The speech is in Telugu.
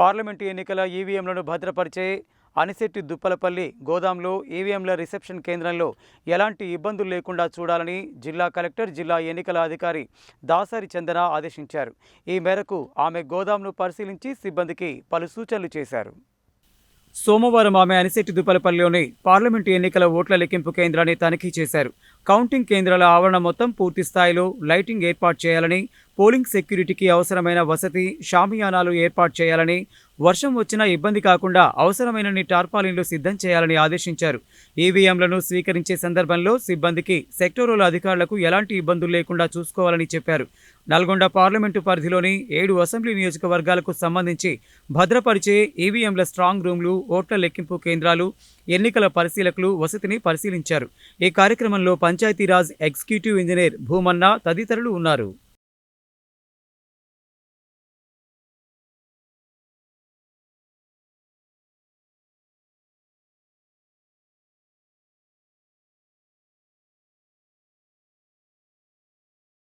పార్లమెంటు ఎన్నికల ఈవీఎంలను భద్రపరిచే అనిశెట్టి దుప్పలపల్లి గోదాంలో ఈవీఎంల రిసెప్షన్ కేంద్రంలో ఎలాంటి ఇబ్బందులు లేకుండా చూడాలని జిల్లా కలెక్టర్ జిల్లా ఎన్నికల అధికారి దాసరి చందన ఆదేశించారు. ఈ మేరకు ఆమె గోదాంను పరిశీలించి సిబ్బందికి పలు సూచనలు చేశారు. సోమవారం ఆమె అనిశెట్టి దుపలపల్లిలోని పార్లమెంటు ఎన్నికల ఓట్ల లెక్కింపు కేంద్రాన్ని తనిఖీ చేశారు. కౌంటింగ్ కేంద్రాల ఆవరణ మొత్తం పూర్తి స్థాయిలో లైటింగ్ ఏర్పాటు చేయాలని పోలింగ్ సెక్యూరిటీకి అవసరమైన వసతి షామియానాలు ఏర్పాటు చేయాలని వర్షం వచ్చినా ఇబ్బంది కాకుండా అవసరమైనన్ని టార్పాలిన్లు సిద్ధం చేయాలని ఆదేశించారు. ఈవీఎంలను స్వీకరించే సందర్భంలో సిబ్బందికి సెక్టోరల్ అధికారులకు ఎలాంటి ఇబ్బందులు లేకుండా చూసుకోవాలని చెప్పారు. నల్గొండ పార్లమెంటు పరిధిలోని ఏడు అసెంబ్లీ నియోజకవర్గాలకు సంబంధించి భద్రపరిచే ఈవీఎంల స్ట్రాంగ్ రూమ్లు ఓట్ల లెక్కింపు కేంద్రాలు ఎన్నికల పరిశీలకులు వసతిని పరిశీలించారు. ఈ కార్యక్రమంలో పంచాయతీరాజ్ ఎగ్జిక్యూటివ్ ఇంజనీర్ భూమన్న తదితరులు ఉన్నారు.